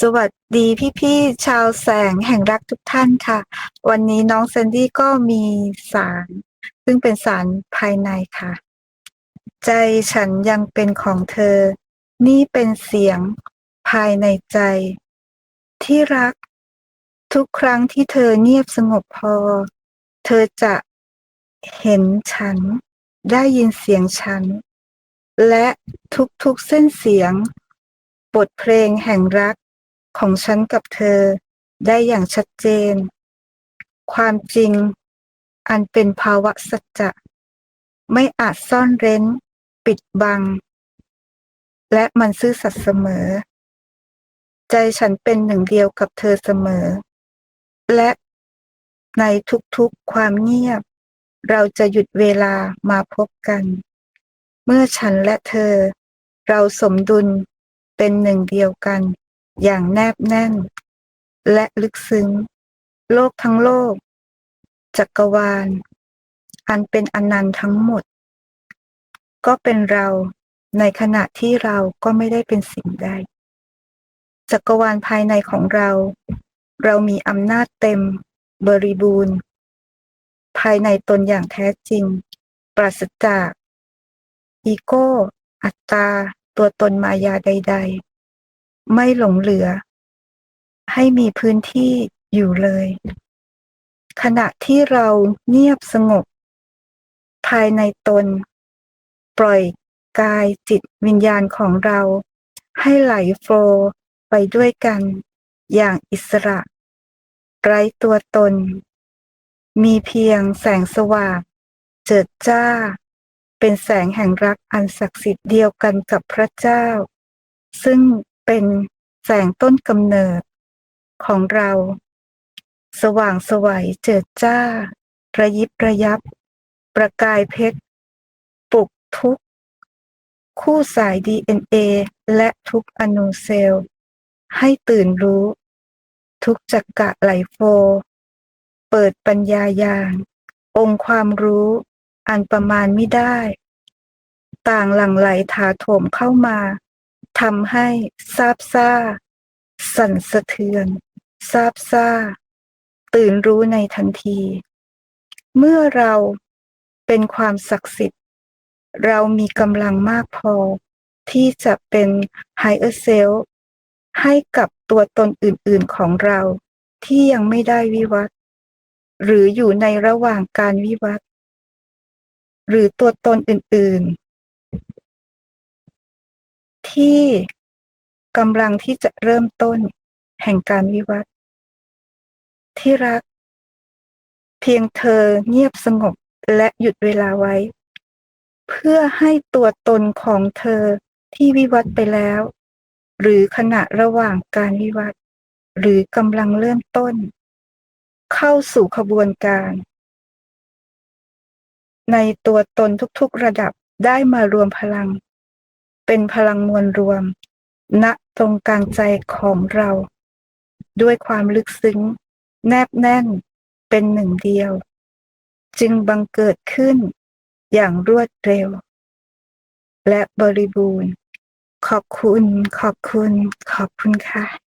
สวัสดีพี่ๆชาวแสงแห่งรักทุกท่านค่ะ วันนี้น้องแซนดี้ก็มีสาร ซึ่งเป็นสารภายในค่ะ ใจฉันยังเป็นของเธอ นี่เป็นเสียงภายในใจ ที่รัก ทุกครั้งที่เธอเงียบสงบพอ เธอจะเห็นฉัน ได้ยินเสียงฉัน และทุกๆเส้นเสียง บทเพลงแห่งรัก ของฉันกับเธอได้อย่างชัดเจน ความจริง อันเป็นภาวะสัจจะไม่อาจซ่อนเร้น ปิดบัง และมันซื่อสัตย์เสมอ ใจฉันเป็นหนึ่งเดียวกับเธอเสมอ และในทุกๆความเงียบ เราจะหยุดเวลามาพบกัน เมื่อฉันและเธอ เราสมดุลเป็นหนึ่งเดียวกัน อย่างแนบแน่น และลึกซึ้ง โลกทั้งโลก จักรวาล อันเป็นอนันต์ทั้งหมด ก็เป็นเราในขณะที่เราก็ไม่ได้เป็นสิ่งใด จักรวาลภายในของเรา เรามีอำนาจเต็ม บริบูรณ์ ภายในตนอย่างแท้จริง ปราศจาก อีโก้ อัตตา ตัวตนมายาใด ๆ ไม่หลงเหลือ ให้มีพื้นที่อยู่เลย ขณะที่เราเงียบสงบ ภายในตน ปล่อยกายจิตวิญญาณของเรา ให้ไหลโฟลไปด้วยกัน อย่างอิสระ ไร้ตัวตน มีเพียงแสงสว่างเจิดจ้า เป็นแสงแห่งรักอันศักดิ์สิทธิ์เดียวกันกับพระเจ้า ซึ่ง เป็นแสงต้นกำเนิดของเรา สว่างสวัยเจิดจ้า ระยิบระยับ ประกายเพชรปลุกทุก คู่สาย DNA และทุกอนูเซลล์ ให้ตื่นรู้ ทุกจักกะไหลโฟ เปิดปัญญาญาณองค์ความรู้อันประมาณไม่ได้ ต่างหลั่งไหลถาโถมเข้ามา ทำให้ซาบซ่า สั่นสะเทือนซาบซ่า ตื่นรู้ในทันที เมื่อเราเป็นความศักดิ์สิทธิ์ เรามีกำลังมากพอ ที่จะเป็น higher self ให้กับตัวตนอื่นๆของเราที่ยังไม่ได้วิวัฒน์หรืออยู่ในระหว่างการวิวัฒน์หรือตัวตนอื่นๆ ที่กำลังที่จะเริ่มต้นแห่งการวิวัฒน์ที่รัก เพียงเธอเงียบสงบและหยุดเวลาไว้ เพื่อให้ตัวตนของเธอที่วิวัฒน์ไปแล้ว หรือขณะระหว่างการวิวัฒน์หรือกำลังเริ่มต้น เข้าสู่ขบวนการ ในตัวตนทุกๆระดับได้มารวมพลัง เป็นพลังมวลรวม ณตรงกลางใจของเรา ด้วยความลึกซึ้ง แนบแน่นเป็นหนึ่งเดียว จึงบังเกิดขึ้นอย่างรวดเร็ว และบริบูรณ์ ขอบคุณ ขอบคุณ ขอบคุณค่ะ